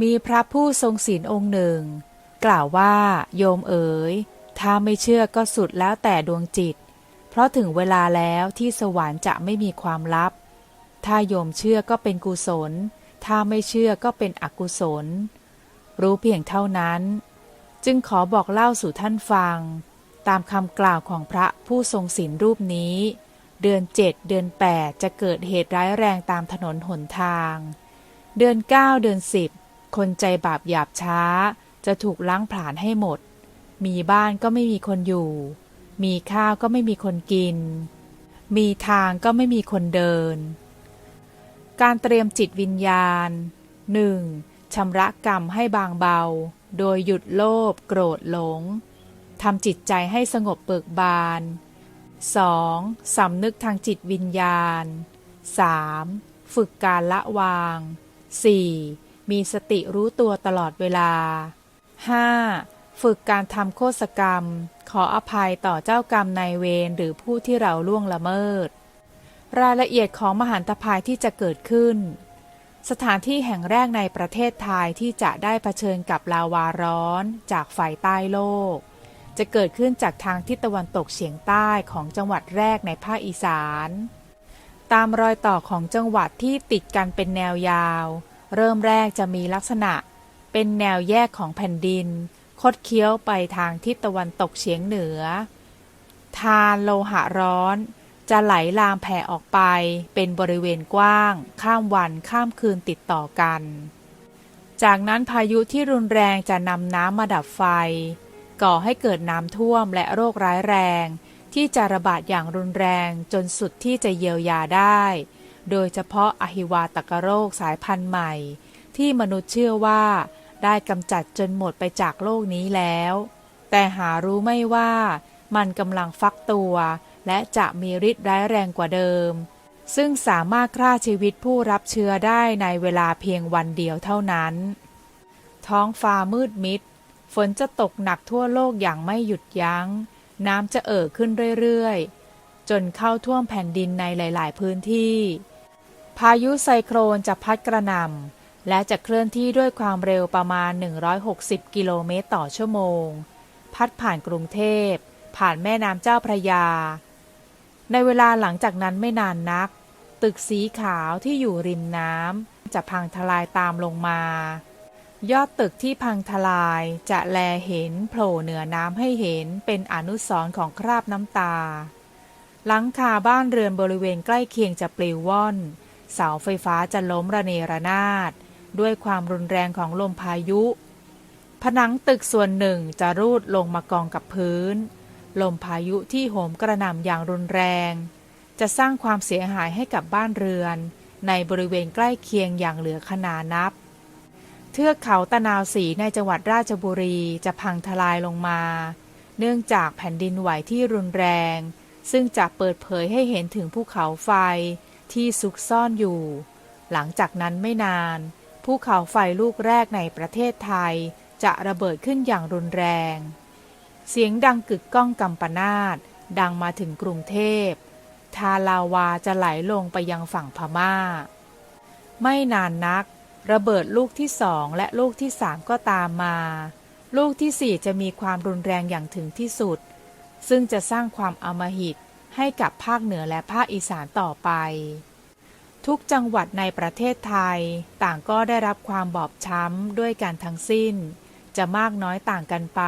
มีพระผู้ทรงศีลองค์หนึ่ง กล่าวว่า โยมเอ๋ย ถ้าไม่เชื่อก็สุดแล้วแต่ดวงจิต เพราะถึงเวลาแล้วที่สวรรค์จะไม่มีความลับ ถ้าโยมเชื่อก็เป็นกุศล ถ้าไม่เชื่อก็เป็นอกุศล รู้เพียงเท่านั้น จึงขอบอกเล่าสู่ท่านฟัง ตามคำกล่าวของพระผู้ทรงศีลรูปนี้ เดือนเจ็ดเดือนแปดจะเกิดเหตุร้ายแรงตามถนนหนทาง เดือนเก้าเดือนสิบ คนใจบาปหยาบช้า จะถูกล้างผลาญให้หมด มีบ้านก็ไม่มีคนอยู่ มีข้าวก็ไม่มีคนกิน มีทางก็ไม่มีคนเดิน การเตรียมจิตวิญญาณ 1. ชำระกรรมให้บางเบา โดยหยุดโลภโกรธหลงทำจิตใจให้สงบเบิกบาน 2. สำนึกทางจิตวิญญาณ 3. ฝึกการละวาง 4. มีสติรู้ตัวตลอดเวลา 5. ฝึกการทำโคสกรรม ขออภัยต่อเจ้ากรรมนายเวรหรือผู้ที่เราล่วงละเมิด รายละเอียดของมหันตภัยที่จะเกิดขึ้น สถานที่แห่งแรกในประเทศไทยที่จะได้เผชิญกับลาวาร้อน จากฝ่ายใต้โลก จะเกิดขึ้นจากทางทิศตะวันตกเฉียงใต้ของจังหวัดแรกในภาคอีสาน ตามรอยต่อของจังหวัดที่ติดกันเป็นแนวยาว เริ่มแรกจะมีลักษณะ เป็นแนวแยกของแผ่นดิน คดเคี้ยวไปทางทิศตะวันตกเฉียงเหนือ ทานโลหะร้อน จะไหลลามแผ่ออกไป เป็นบริเวณกว้าง ข้ามวันข้ามคืนติดต่อกัน จากนั้นพายุที่รุนแรงจะนำน้ำมาดับไฟ ก่อให้เกิดน้ำท่วมและโรคร้ายแรง ที่จะระบาดอย่างรุนแรงจนสุดที่จะเยียวยาได้ โดยเฉพาะอหิวาตกโรคสายพันธุ์ใหม่ ที่มนุษย์เชื่อว่าได้กำจัดจนหมดไปจากโลกนี้แล้ว แต่หารู้ไม่ว่ามันกำลังฟักตัว และจะมีฤทธิ์ร้ายแรงกว่าเดิม ซึ่งสามารถฆ่าชีวิตผู้รับเชื้อได้ในเวลาเพียงวันเดียวเท่านั้น ท้องฟ้ามืดมิด ฝนจะตกหนักทั่วโลกอย่างไม่หยุดยัง้ง น้ำจะเอ่อขึ้นเรื่อยๆ จนเข้าท่วมแผ่นดินในหลาย ๆ พื้นที่ พายุไซโครนจะพัดกระหน่ำและจะเคลื่อนที่ด้วยความเร็วประมาณ 160 กิโลเมตรต่อชั่วโมง พัดผ่านกรุงเทพ ผ่านแม่น้ำเจ้าพระยา ในเวลาหลังจากนั้นไม่นานนัก ตึกสีขาวที่อยู่ริมน้ำจะพังทลายตามลงมา ยอดตึกที่พังทลายจะแลเห็นโผล่เหนือน้ำให้เห็นเป็นอนุสรณ์ของคราบน้ำตา หลังคาบ้านเรือนบริเวณใกล้เคียงจะปลิวว่อน เสาไฟฟ้าจะล้มระเนระนาด ด้วยความรุนแรงของลมพายุ ผนังตึกส่วนหนึ่งจะรูดลงมากองกับพื้น ลมพายุที่โหมกระหน่ำอย่างรุนแรง จะสร้างความเสียหายให้กับบ้านเรือน ในบริเวณใกล้เคียงอย่างเหลือขนานับ เทือกเขาตะนาวสีในจังหวัดราชบุรีจะพังทลายลงมา เนื่องจากแผ่นดินไหวที่รุนแรง ซึ่งจะเปิดเผยให้เห็นถึงภูเขาไฟ ที่ซุกซ่อนอยู่ หลังจากนั้นไม่นาน ภูเขาไฟลูกแรกในประเทศไทยจะระเบิดขึ้นอย่างรุนแรง เสียงดังกึกก้องกำปนาตดังมาถึงกรุงเทพ ทาลาวาจะไหลลงไปยังฝั่งพม่า ไม่นานนัก ระเบิดลูกที่สองและลูกที่สามก็ตามมา ลูกที่สี่จะมีความรุนแรงอย่างถึงที่สุด ซึ่งจะสร้างความอมหิต ให้กับภาคเหนือและภาคอีสานต่อไป ทุกจังหวัดในประเทศไทยต่างก็ได้รับความบอบช้ำด้วยกันทั้งสิ้น จะมากน้อยต่างกันไป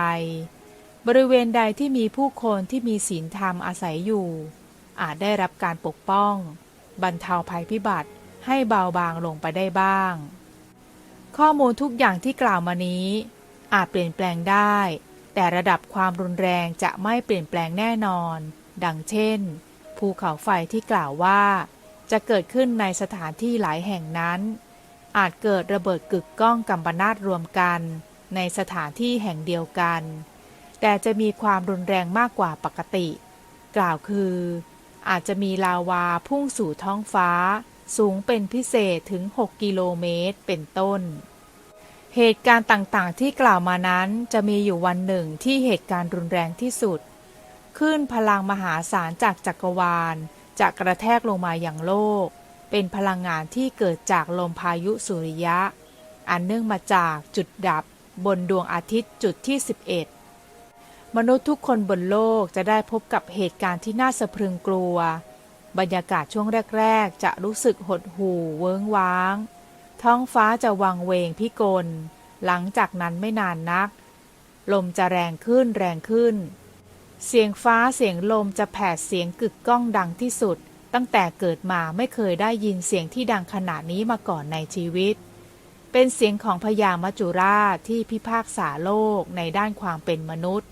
บริเวณใดที่มีผู้คนที่มีศีลธรรมอาศัยอยู่ อาจได้รับการปกป้อง บรรเทาภัยพิบัติให้เบาบางลงไปได้บ้าง ข้อมูลทุกอย่างที่กล่าวมานี้ อาจเปลี่ยนแปลงได้ แต่ระดับความรุนแรงจะไม่เปลี่ยนแปลงแน่นอน ดังเช่น ภูเขาไฟที่กล่าวว่า จะเกิดขึ้นในสถานที่หลายแห่งนั้น อาจเกิดระเบิดกึกก้องกัมปนาตรวมกัน ในสถานที่แห่งเดียวกัน แต่จะมีความรุนแรงมากกว่าปกติ กล่าวคือ อาจจะมีลาวาพุ่งสู่ท้องฟ้า สูงเป็นพิเศษถึง 6 กิโลเมตรเป็นต้นเหตุการณ์ต่างๆ ที่กล่าวมานั้นจะมีอยู่วันหนึ่งที่เหตุการณ์รุนแรงที่สุด ขึ้นพลังมหาศาลจากจักรวาล จะกระแทกลงมาอย่างโลก เป็นพลังงานที่เกิดจากลมพายุสุริยะ อันเนื่องมาจากจุดดับบนดวงอาทิตย์จุดที่ 11 มนุษย์ทุกคนบนโลกจะได้พบกับเหตุการณ์ที่น่าสะพรึงกลัว บรรยากาศช่วงแรก ๆ จะรู้สึกหดหู่เวิงว้าง ท้องฟ้าจะวังเวงพิกล หลังจากนั้นไม่นานนัก ลมจะแรงขึ้นแรงขึ้น เสียงฟ้าเสียงลมจะแผดเสียงกึกก้องดังที่สุด ตั้งแต่เกิดมาไม่เคยได้ยินเสียงที่ดังขนาดนี้มาก่อนในชีวิต เป็นเสียงของพญามัจจุราชที่พิพากษาโลกในด้านความเป็นมนุษย์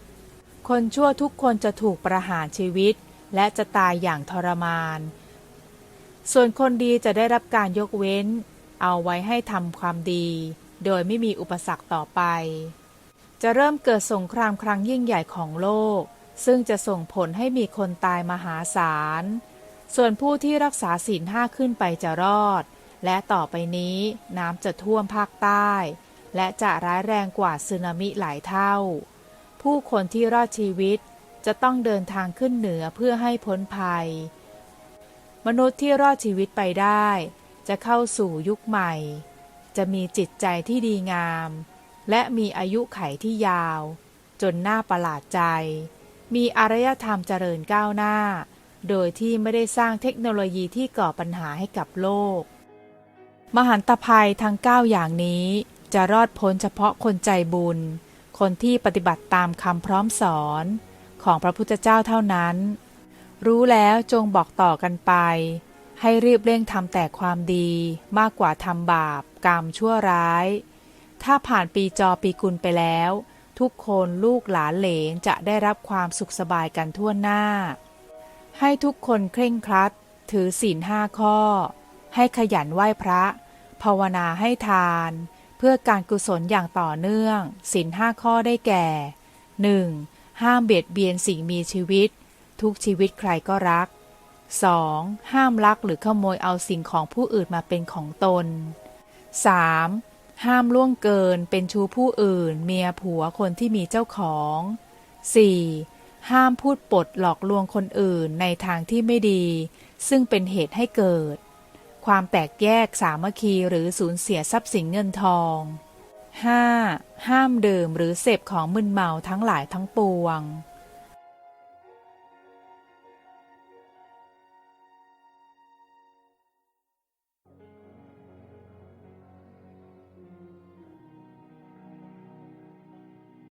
คนชั่วทุกคนจะถูกประหารชีวิต และจะตายอย่างทรมาน ส่วนคนดีจะได้รับการยกเว้น เอาไว้ให้ทำความดี โดยไม่มีอุปสรรคต่อไป จะเริ่มเกิดสงครามครั้งยิ่งใหญ่ของโลก ซึ่งจะส่งผลให้มีคนตายมหาศาล ส่วนผู้ที่รักษาศีลห้าขึ้นไปจะรอด และต่อไปนี้น้ำจะท่วมภาคใต้ และจะร้ายแรงกว่าสึนามิหลายเท่า ผู้คนที่รอดชีวิตจะต้องเดินทางขึ้นเหนือเพื่อให้พ้นภัย มนุษย์ที่รอดชีวิตไปได้ จะเข้าสู่ยุคใหม่ จะมีจิตใจที่ดีงาม และมีอายุไขที่ยาว จนน่าประหลาดใจ มีอารยธรรมเจริญก้าวหน้า โดยที่ไม่ได้สร้างเทคโนโลยีที่ก่อปัญหาให้กับโลก มหันตภัยทั้ง 9 อย่างนี้ จะรอดพ้นเฉพาะคนใจบุญ คนที่ปฏิบัติตามคำพร้อมสอน ของพระพุทธเจ้าเท่านั้น รู้แล้วจงบอกต่อกันไป ให้รีบเร่งทำแต่ความดีมากกว่าทำบาป กรรมชั่วร้าย ถ้าผ่านปีจอปีกุลไปแล้ว ทุกคนลูกหลานเหลนจะได้รับความสุขสบายกันทั่วหน้า ให้ทุกคนเคร่งครัด ถือศีลห้าข้อ ให้ขยันไหว้พระ ภาวนาให้ทาน เพื่อการกุศลอย่างต่อเนื่องศีลห้าข้อได้แก่ 1. ห้ามเบียดเบียนสิ่งมีชีวิต ทุกชีวิตใครก็รัก 2. ห้ามลักหรือขโมยเอาสิ่งของผู้อื่นมาเป็นของตน 3. ห้ามล่วงเกินเป็นชู้ผู้อื่น เมียผัวคนที่มีเจ้าของ 4. ห้ามพูดปดหลอกลวงคนอื่นในทางที่ไม่ดี ซึ่งเป็นเหตุให้เกิด ความแตกแยกสามัคคีหรือสูญเสียทรัพย์สินเงินทอง 5. ห้ามดื่มหรือเสพของมึนเมาทั้งหลายทั้งปวง